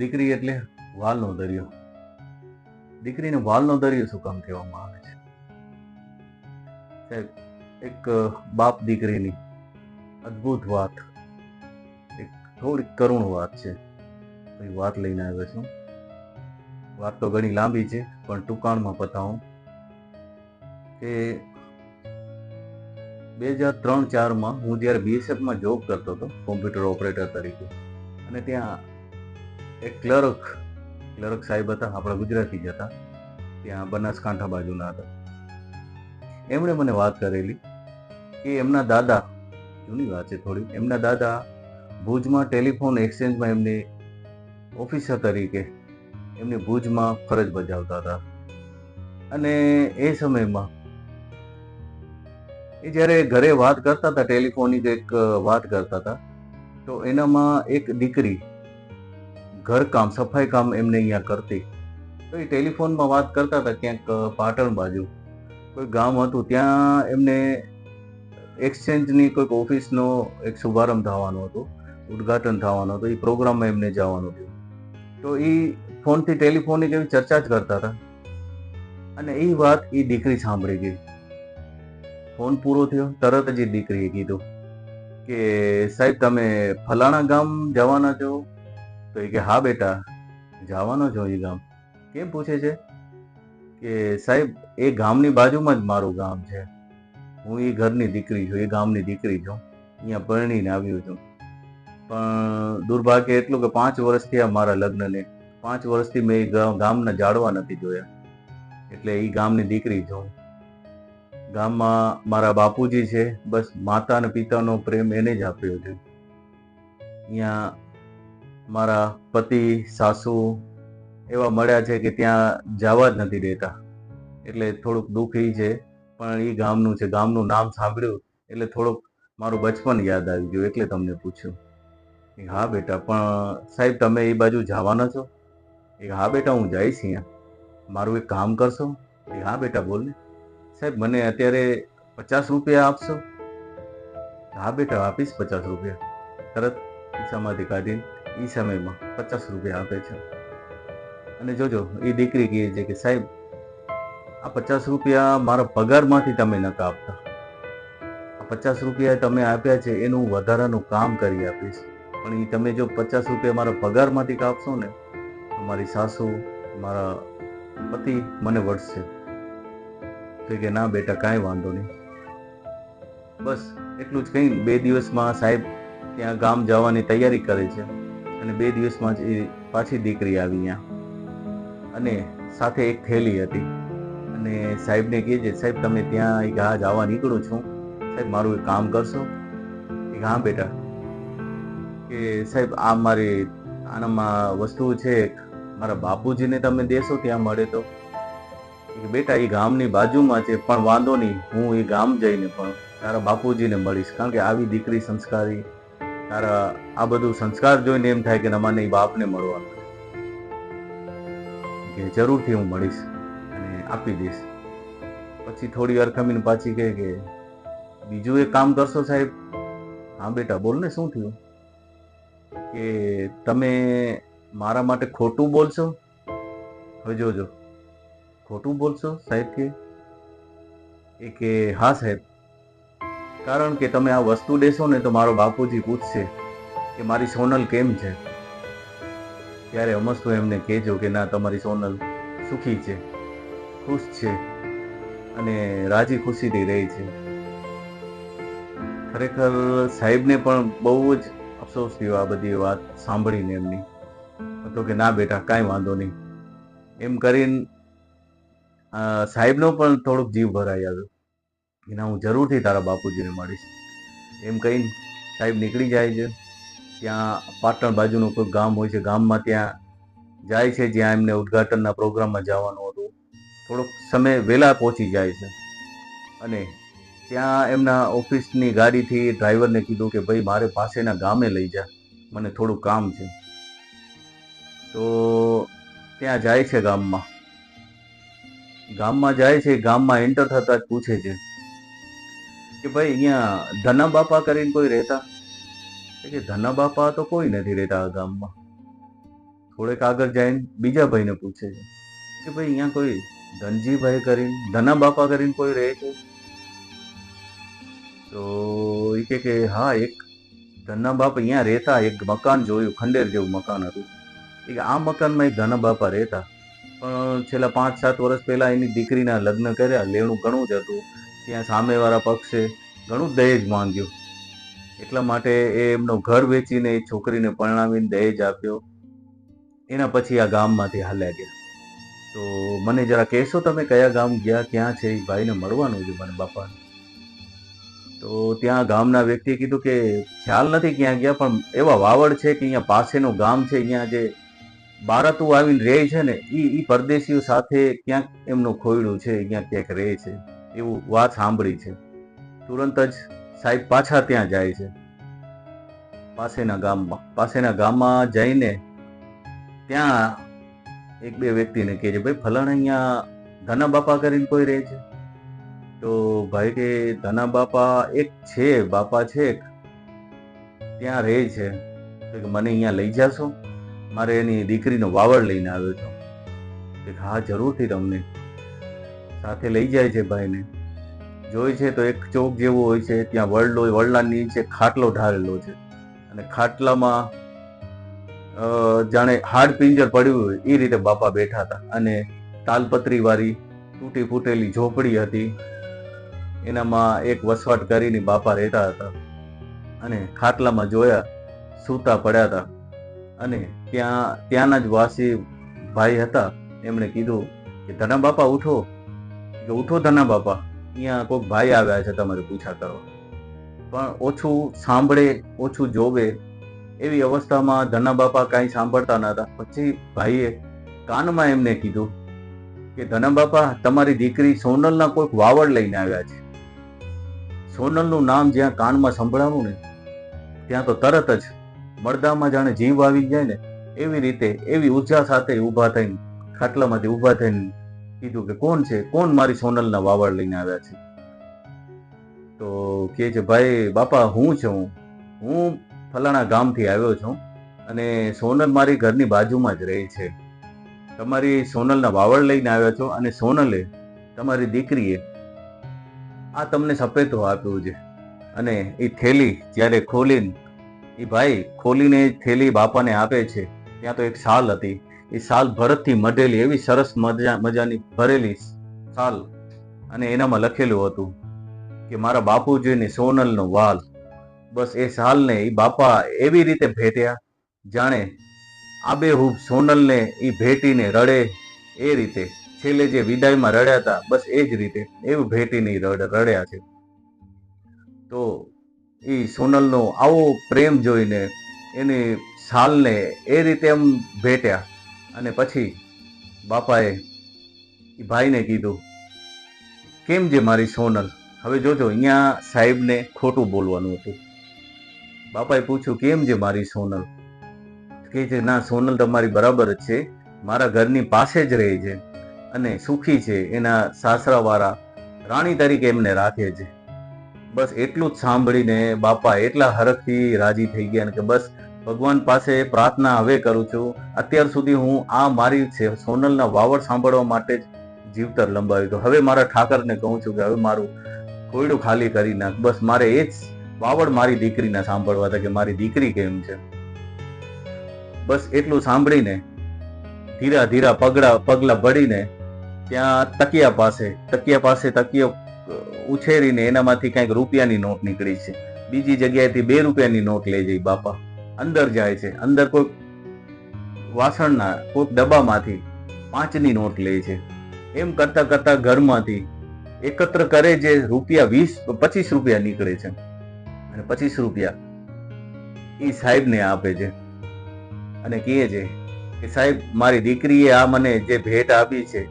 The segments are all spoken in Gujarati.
દીકરી એટલે વાલનો દરિયો દીકરીને વાલનો દરિયો શું કામ કહેવામાં આવે છે? એક બાપ દીકરીની અદ્ભુત વાત. એક થોડીક કરુણ વાત છે. વાત લઈને આવ્યો છું. વાત તો ઘણી લાંબી છે, પણ ટૂંકાણમાં પતાવું કે બે હજાર ત્રણ ચારમાં હું જ્યારે બીએસએફમાં જોબ કરતો હતો કોમ્પ્યુટર ઓપરેટર તરીકે, અને ત્યાં એક ક્લર્ક ક્લર્ક સાહેબ હતા, આપણા ગુજરાતી જ હતા. ત્યાં બનાસકાંઠા બાજુના હતા. એમણે મને વાત કરેલી કે એમના દાદા જૂની વાત છે થોડી, એમના દાદા ભુજમાં ટેલિફોન એક્સચેન્જમાં એમની ઓફિસર તરીકે એમને ભુજમાં ફરજ બજાવતા હતા. અને એ સમયમાં એ જ્યારે ઘરે વાત કરતા હતા ટેલિફોનિક એક વાત કરતા હતા, તો એનામાં એક દીકરી ઘરકામ સફાઈ કામ એમને અહીંયા કરતી. તો એ ટેલિફોનમાં વાત કરતા હતા ક્યાંક પાટણ બાજુ. કોઈ ગામ હતું, ત્યાં એમને એક્સચેન્જની કોઈક ઓફિસનો એક શુભારંભ થવાનો હતો, ઉદ્ઘાટન થવાનું હતું, એ પ્રોગ્રામમાં એમને જવાનું હતું. તો એ ફોનથી ટેલિફોનિક એવી ચર્ચા જ કરતા હતા. અને એ વાત એ દીકરી સાંભળી ગઈ. ફોન પૂરો થયો, તરત જ એ દીકરીએ કીધું કે, સાહેબ, તમે ફલાણા ગામ જવાના છો? તો એ કે, હા બેટા, જવાનો છો એ ગામ. કેમ પૂછે છે? કે, સાહેબ, એ ગામની બાજુમાં જ મારું ગામ છે. હું એ ઘરની દીકરી છું, એ ગામની દીકરી છું. અહીંયા પરણીને આવ્યો છું. પણ દુર્ભાગ્ય એટલું કે પાંચ વર્ષથી આ મારા લગ્નને, પાંચ વર્ષથી મેં એ ગામના જાડવા નથી જોયા. એટલે એ ગામની દીકરી છું. ગામમાં મારા બાપુજી છે. બસ માતા અને પિતાનો પ્રેમ એને જ આપ્યો છે. અહીંયા મારા પતિ, સાસુ એવા મળ્યા છે કે ત્યાં જવા જ નથી દેતા. એટલે થોડુંક દુઃખી છે, પણ એ ગામનું છે. ગામનું નામ સાંભળ્યું એટલે થોડુંક મારું બચપન યાદ આવી ગયું એટલે તમને પૂછ્યું. એ હા બેટા, પણ સાહેબ તમે એ બાજુ જવાના છો? એ હા બેટા, હું જઈશ અહીંયા. મારું એક કામ કરશો? એ હા બેટા, બોલ ને. સાહેબ, મને અત્યારે પચાસ રૂપિયા આપશો? હા બેટા, આપીશ પચાસ રૂપિયા. તરત ખિસ્સામાંથી કાઢીને એ સમયમાં પચાસ રૂપિયા આપે છે. અને જોજો એ દીકરી કહે છે કે, સાહેબ, આ પચાસ રૂપિયા મારા પગારમાંથી તમે નતા આપતા. પચાસ રૂપિયા તમે આપ્યા છે, એનું વધારાનું કામ કરી આપીશ. પણ એ તમે જો પચાસ રૂપિયા મારા પગારમાંથી કાપશો ને, તો મારી સાસુ, મારા પતિ મને વળશે તો કે, ના બેટા, કાંઈ વાંધો નહીં. બસ, એટલું જ કહી બે દિવસમાં સાહેબ ત્યાં ગામ જવાની તૈયારી કરે છે. અને બે દિવસમાં જ એ પાછી દીકરી આવી ત્યાં અને સાથે એક થેલી હતી. અને સાહેબને કહે છે સાહેબ, તમે ત્યાં એક હા જવા નીકળું છું. સાહેબ, મારું એક કામ કરશો. એક, હા, બેટા. કે, સાહેબ, આ મારી આનામાં વસ્તુ છે મારા બાપુજીને તમે દેશો, ત્યાં મળે તો. બેટા એ ગામની બાજુમાં છે, પણ વાંધો નહીં. હું એ ગામ જઈને પણ તારા બાપુજીને મળીશ. કારણ કે આવી દીકરી સંસ્કારી તારા આ બધું સંસ્કાર જોઈને એમ થાય કે ના મને એ બાપને મળવાનું કે જરૂરથી હું મળીશ અને આપી દઈશ. પછી થોડી વાર ખમીને પાછી કહે કે, બીજું એક કામ કરશો સાહેબ? હા બેટા, બોલ ને, શું થયું? કે તમે મારા માટે ખોટું બોલશો? હવે જોજો. ખોટું બોલશો સાહેબ કે? એ કે, હા સાહેબ કારણ કે તમે આ વસ્તુ દેશો ને તો મારો બાપુજી પૂછશે કે મારી સોનલ કેમ છે? ત્યારે અમસ્તુ એમને કહેજો કે ના, તમારી સોનલ સુખી છે, ખુશ છે અને રાજી ખુશીથી રહે છે. ખરેખર સાહેબને પણ બહુ જ અફસોસ થયો આ બધી વાત સાંભળીને એમની. હતો કે ના બેટા, કાંઈ વાંધો નહીં. એમ કરીને સાહેબનો પણ થોડુંક જીવ ભરાઈ આવ્યો. કે ના હું જરૂરથી તારા બાપુજીને મળીશ. એમ કહીને સાહેબ નીકળી જાય છે. ત્યાં પાટણ બાજુનું કોઈ ગામ હોય છે, ગામમાં ત્યાં જાય છે, જ્યાં એમને ઉદ્ઘાટનના પ્રોગ્રામમાં જવાનું હતું. થોડોક સમય વહેલા પહોંચી જાય છે. અને ત્યાં એમના ઓફિસની ગાડીથી ડ્રાઈવરને કીધું કે ભાઈ, મારે પાસેના ગામે લઈ જા. મને થોડું કામ છે. તો ત્યાં જાય છે ગામમાં. ગામમાં જાય છે, ગામમાં એન્ટર થતાં જ પૂછે છે. કે ભાઈ અહીંયા ધના બાપા કરીને કોઈ રહેતા? કે ધના બાપા તો કોઈ નથી રહેતા આ ગામમાં. થોડેક આગળ જઈને બીજા ભાઈને પૂછે છે. કે ભાઈ અહીંયા કોઈ ધનજીભાઈ કરીને ધના બાપા કરીને કોઈ રહે છે? તો એ કે હા, એક ધના બાપા અહીંયા રહેતા, એક મકાન જોયું, ખંડેર જેવું મકાન હતું. એ આ મકાનમાં એક ધના બાપા રહેતા. પણ છેલ્લા પાંચ સાત વર્ષ પહેલા એની દીકરીના લગ્ન કર્યા, લેણું ઘણું જ હતું. ત્યાં સામેવાળા પક્ષે ઘણું દહેજ માંગ્યું. એટલા માટે એ એમનો ઘર વેચીને એ છોકરીને પરણાવીને દહેજ આપ્યો. એના પછી આ ગામમાંથી હાલ્યા ગયા. તો મને જરા કહેશો તમે કયા ગામ ગયા, ક્યાં છે? એ ભાઈને મળવાનું છે મને બાપાને. તો ત્યાં ગામના વ્યક્તિએ કીધું કે ખ્યાલ નથી ક્યાં ગયા, પણ એવા વાવડ છે કે અહીંયા પાસેનું ગામ છે, અહીંયા જે બારતું આવીને રહે છે ને એ એ પરદેશીઓ સાથે ક્યાંક એમનું ખોયડું છે, અહીંયા ક્યાંક રહે છે. એવું વાત સાંભળી છે. તુરંત જ સાહેબ પાછા ત્યાં જાય છે. પાસેના ગામમાં પાસેના ગામમાં જઈને ત્યાં એક બે વ્યક્તિને કહે છે, ભાઈ, ફલાણા અહીંયા ધના બાપા કરીને કોઈ રહે છે? તો ભાઈ કે, ધના બાપા એક છે, બાપા છે એક. ત્યાં રહે છે. મને અહીંયા લઈ જાશો? મારે એની દીકરીનો વાવડ લઈને આવ્યો છું. હા, જરૂરથી તમને. સાથે લઈ જાય છે ભાઈને. જોઈ છે તો એક ચોક જેવો હોય છે, ત્યાં વડલો વડલા નીચે ખાટલો ઢાળેલો છે. અને ખાટલામાં જાણે હાડ પિંજર પડ્યું હોય એ રીતે બાપા બેઠા હતા. અને તાલપત્રી વાળી તૂટી ફૂટેલી ઝોપડી હતી. એનામાં એક વસવાટ કરીને બાપા રહેતા હતા. અને ખાટલામાં જોયા, સૂતા પડ્યા હતા. અને ત્યાં, ત્યાંના જ વાસી ભાઈ હતા. એમણે કીધું કે ધના બાપા, ઉઠો. કે ઉઠો ધના બાપા, અહીંયા કોઈક ભાઈ આવ્યા છે તમારે પૂછા કરવા પણ ઓછું સાંભળે, ઓછું જોવે, એવી અવસ્થામાં ધના બાપા કાંઈ સાંભળતા નતા પછી ભાઈએ કાનમાં એમને કીધું કે ધના બાપા, તમારી દીકરી સોનલના કોઈક વાવડ લઈને આવ્યા છે. સોનલનું નામ જ્યાં કાનમાં સંભળાવું ને, ત્યાં તો તરત જ મળદામાં જાણે જીવ આવી જાય ને, એવી રીતે, એવી ઊર્જા સાથે ઊભા થઈને, ખાટલામાંથી ઊભા થઈને કીધું કે કોણ છે? કોણ મારી સોનલના વાવડ લઈને આવ્યા છે? તો કે છે, ભાઈ, બાપા, હું છું. હું ફલાણા ગામથી આવ્યો છું અને સોનલ મારી ઘરની બાજુમાં જ રહે છે. તમારી સોનલના વાવડ લઈને આવ્યા છો અને સોનલે તમારી દીકરીએ આ તમને સપેતો આપ્યું છે. અને એ થેલી જ્યારે ખોલીને, એ ભાઈ, ખોલીને થેલી બાપાને આપે છે. ત્યાં તો એક શાલ હતી. એ સાલ ભરતથી મઢેલી, એવી સરસ મજા, મજાની ભરેલી શાલ અને એનામાં લખેલું હતું કે મારા બાપુજીની સોનલનો વાલ. બસ એ સાલને એ બાપા એવી રીતે ભેટ્યા, જાણે આબેહૂબ સોનલને એ ભેટીને રડે એ રીતે. છેલ્લે જે વિદાયમાં રડ્યા હતા, બસ એ જ રીતે, એવું ભેટીને રડ, રડ્યા છે. તો એ સોનલનો આવો પ્રેમ જોઈને એની શાલને એ રીતે એમ ભેટ્યા અને પછી બાપાએ એ ભાઈને કીધું, કેમ જે મારી સોનલ? હવે જોજો અહીંયા સાહેબને ખોટું બોલવાનું હતું. બાપાએ પૂછ્યું, કેમ જે મારી સોનલ? કે છે ના, સોનલ તમારી બરાબર જ છે, મારા ઘરની પાસે જ રહે છે અને સુખી છે, એના સાસરાવાળા રાણી તરીકે એમને રાખે છે. બસ એટલું જ સાંભળીને બાપા એટલા હરખથી રાજી થઈ ગયા કે બસ ભગવાન પાસે પ્રાર્થના હવે કરું છું. અત્યાર સુધી હું આ મારી સોનલના વાવડ સાંભળવા માટે જ જીવતર લંબાવ્યું હતું. હવે મારા ઠાકરને કહું છું કે હવે મારું કોયડું ખાલી કરી નાખ. બસ મારે એ જ વાવડ મારી દીકરીને સાંભળવા હતા કે મારી દીકરી કેમ છે? બસ એટલું સાંભળીને ધીરા ધીરા પગલા પગલા ભળીને ત્યાં તકિયા પાસે તકિયા પાસે તકિયો ઉછેરીને એનામાંથી કંઈક રૂપિયાની નોટ નીકળી છે. બીજી જગ્યાએથી બે રૂપિયાની નોટ લઈ જઈ બાપા. અંદર જાય છે. અંદર કોઈક વાસણના કોઈક ડબ્બામાંથી પાંચની નોટ લે છે. એમ કરતા કરતા ઘરમાંથી એકત્ર કરે જે રૂપિયા વીસ, પચીસ રૂપિયા નીકળે છે. અને પચીસ રૂપિયા એ સાહેબને આપે છે. અને કહે છે કે, સાહેબ, મારી દીકરીએ આ મને જે ભેટ આપી છે,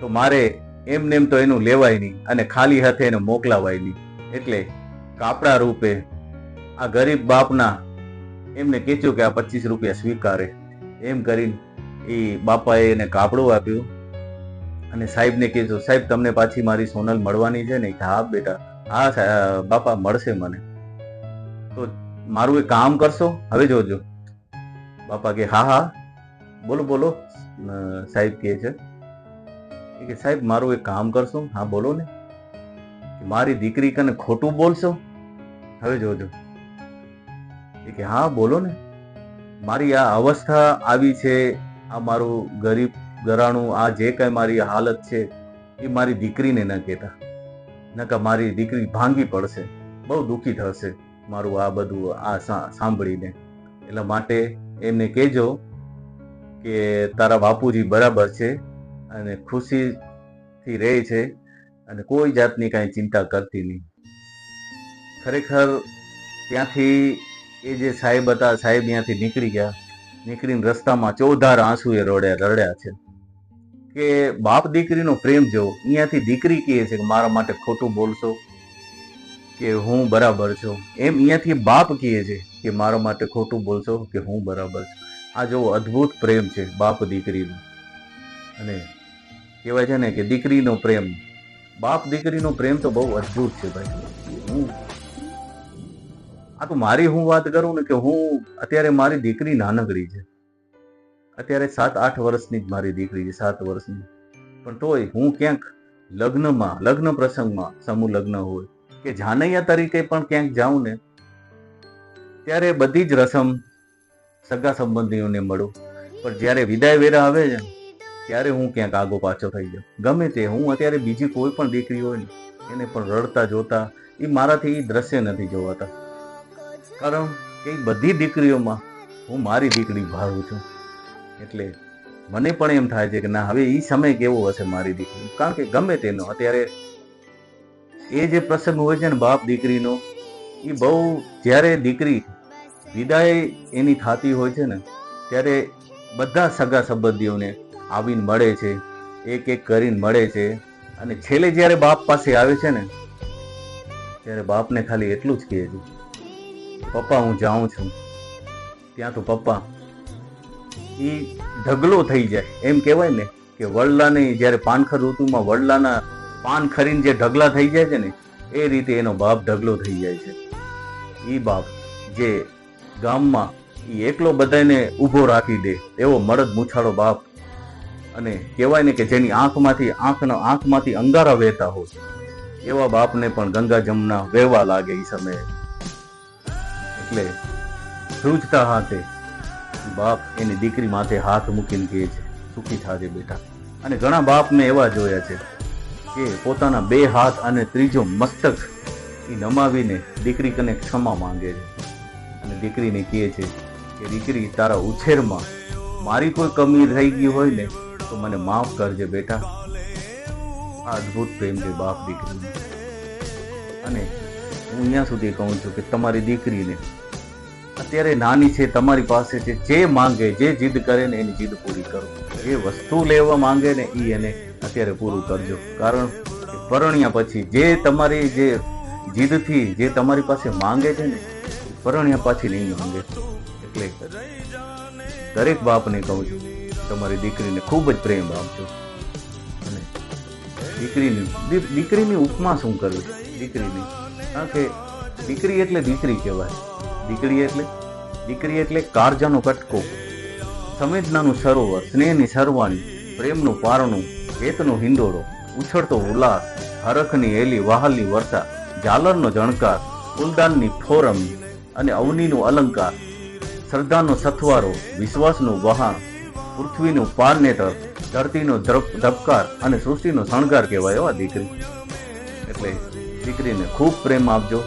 તો મારે એમ તો એનું લેવાય નહીં અને ખાલી હાથે એને મોકલાવાય નહીં. એટલે કાપડા રૂપે આ ગરીબ બાપના એમને કહેચ્યું કે આ પચીસ રૂપિયા સ્વીકારે. એમ કરીને એ બાપાએ એને કાપડું આપ્યું અને સાહેબને કહેજો, સાહેબ, તમને પાછી મારી સોનલ મળવાની છે ને હા, બેટા. હા બાપા, મળશે મને. તો મારું એ કામ કરશો? હવે જોજો. બાપા કે, હા હા. બોલો બોલો. સાહેબ કહે છે. કે, સાહેબ, મારું એક કામ કરશો? હા, બોલો ને. મારી દીકરી કને ખોટું બોલશો? હવે જોજો. એ કે, હા, બોલો ને. મારી આ અવસ્થા આવી છે, આ મારું ગરીબ ગરાણું, આ જે કાંઈ મારી હાલત છે, એ મારી દીકરીને ન કહેતા. નકા મારી દીકરી ભાંગી પડશે, બહુ દુઃખી થશે મારું આ બધું આ સાંભળીને. એટલા માટે એમને કહેજો કે, તારા બાપુજી બરાબર છે અને ખુશીથી રહે છે અને કોઈ જાતની કાંઈ ચિંતા કરતી નહીં. ખરેખર ત્યાંથી એ જે સાહેબ હતા, સાહેબ ત્યાંથી નીકળી ગયા. નીકળીને રસ્તામાં ચૌધાર આંસુ એ રડ્યા રડ્યા છે. કે બાપ દીકરીનો પ્રેમ જેવો. અહીંયાથી દીકરી કહે છે કે મારા માટે ખોટું બોલશો કે હું બરાબર છું. એમ અહીંયાથી બાપ કહે છે કે મારા માટે ખોટું બોલશો કે હું બરાબર છું. આ જેવો, અદ્ભુત પ્રેમ છે બાપ દીકરીનો. અને કહેવાય છે ને કે દીકરીનો પ્રેમ, બાપ દીકરીનો પ્રેમ તો બહુ અદ્ભુત છે ભાઈ. હું આ તો મારી હું વાત કરું ને કે હું અત્યારે મારી દીકરી નાનકડી છે. અત્યારે સાત આઠ વર્ષની જ મારી દીકરી છે, સાત વર્ષની. પણ તોય હું ક્યાંક લગ્નમાં, લગ્ન પ્રસંગમાં, સમૂહ લગ્ન હોય કે જાનૈયા તરીકે પણ ક્યાંક જાઉં ને, ત્યારે બધી જ રસમ સગા સંબંધીઓને મળું. પણ જ્યારે વિદાય વેરા આવે છે, ત્યારે હું ક્યાંક આગો પાછો થઈ જાઉં. ગમે તે હું અત્યારે બીજી કોઈ પણ દીકરી હોય ને, એને પણ રડતા જોતા, એ મારાથી એ દ્રશ્ય નથી જોવાતા. કારણ કે બધી દીકરીઓમાં હું મારી દીકરી ભાવું છું. એટલે મને પણ એમ થાય છે કે ના, હવે એ સમય કેવો હશે મારી દીકરી કારણ કે ગમે તેનો, અત્યારે એ જે પ્રસંગ હોય છે ને બાપ દીકરીનો એ બહુ જ્યારે દીકરી વિદાય એની થતી હોય છે ને, ત્યારે બધા સગા સંબંધીઓને આવીને મળે છે, એક એક કરીને મળે છે. અને છેલ્લે જ્યારે બાપ પાસે આવે છે ને, ત્યારે બાપને ખાલી એટલું જ કહે છે. પપ્પા, હું જાઉં છું. ત્યાં તો પપ્પા એ ઢગલો થઈ જાય. એમ કહેવાય ને કે વડલાની જ્યારે પાનખર ઋતુમાં વડલાના પાન ખરીને જે ઢગલા થઈ જાય છે ને, એ રીતે એનો બાપ ઢગલો થઈ જાય છે. એ બાપ જે ગામમાં એ એકલો બધાને ઊભો રાખી દે, એવો મરદ મૂછાળો બાપ. અને કહેવાય ને કે જેની આંખમાંથી, આંખનો આંખમાંથી અંગારા વહેતા હોય, એવા બાપને પણ ગંગા જમના વહેવા લાગે એ સમયે. એટલે ધ્રુજતા હાથે, બાપ એની દીકરી માથે હાથ મૂકીને કહે છે, સુખી થાજે બેટા. અને ઘણા બાપ મેં એવા જોયા છે કે પોતાના બે હાથ અને ત્રીજો મસ્તક એ નમાવીને દીકરી કને ક્ષમા માંગે છે. અને દીકરીને કહે છે કે, દીકરી, તારા ઉછેરમાં મારી કોઈ કમી રહી ગઈ હોય ને, તો મને માફ કરજે બેટા. આ અદ્ભુત પ્રેમ છે બાપ દીકરીનો. અને હું અહીંયા સુધી કહું છું કે તમારી દીકરીને અત્યારે નાની છે, તમારી પાસે છે, જે માંગે, જે જીદ કરે ને એની જીદ પૂરી કરો. જે વસ્તુ લેવા માંગે ને એ એને અત્યારે પૂરું કરજો. કારણ પરણ્યા પછી જે તમારી જે જીદથી જે તમારી પાસે માંગે છે ને, પરણ્યા પાછી નહીં માંગે. એટલે દરેક બાપને કહું છું, તમારી દીકરીને ખૂબ જ પ્રેમ આપજો. અને દીકરીની દીકરીની ઉપમા શું કરવી? દીકરીની. કારણ કે દીકરી એટલે દીકરી કહેવાય. દીકરી એટલે દીકરી એટલે કાળજાનો કટકો. સંવેદનાનું સરોવર, સ્નેહની સરવાણી પ્રેમનું પારણું વેતનો હિંડોળો, ઉછળતો ઉલ્લાસ, હરખની એલી વહાલની વર્ષા ઝાલરનો જણકાર ફૂલદાનની ફોરમ અને અવનીનું અલંકાર. શ્રદ્ધાનો સથવારો, વિશ્વાસનું વહાણ, પૃથ્વીનું પારનેતર ધરતીનો ધબકાર અને સૃષ્ટિનો શણગાર કહેવાય એવા દીકરી. એટલે દીકરીને ખૂબ પ્રેમ આપજો.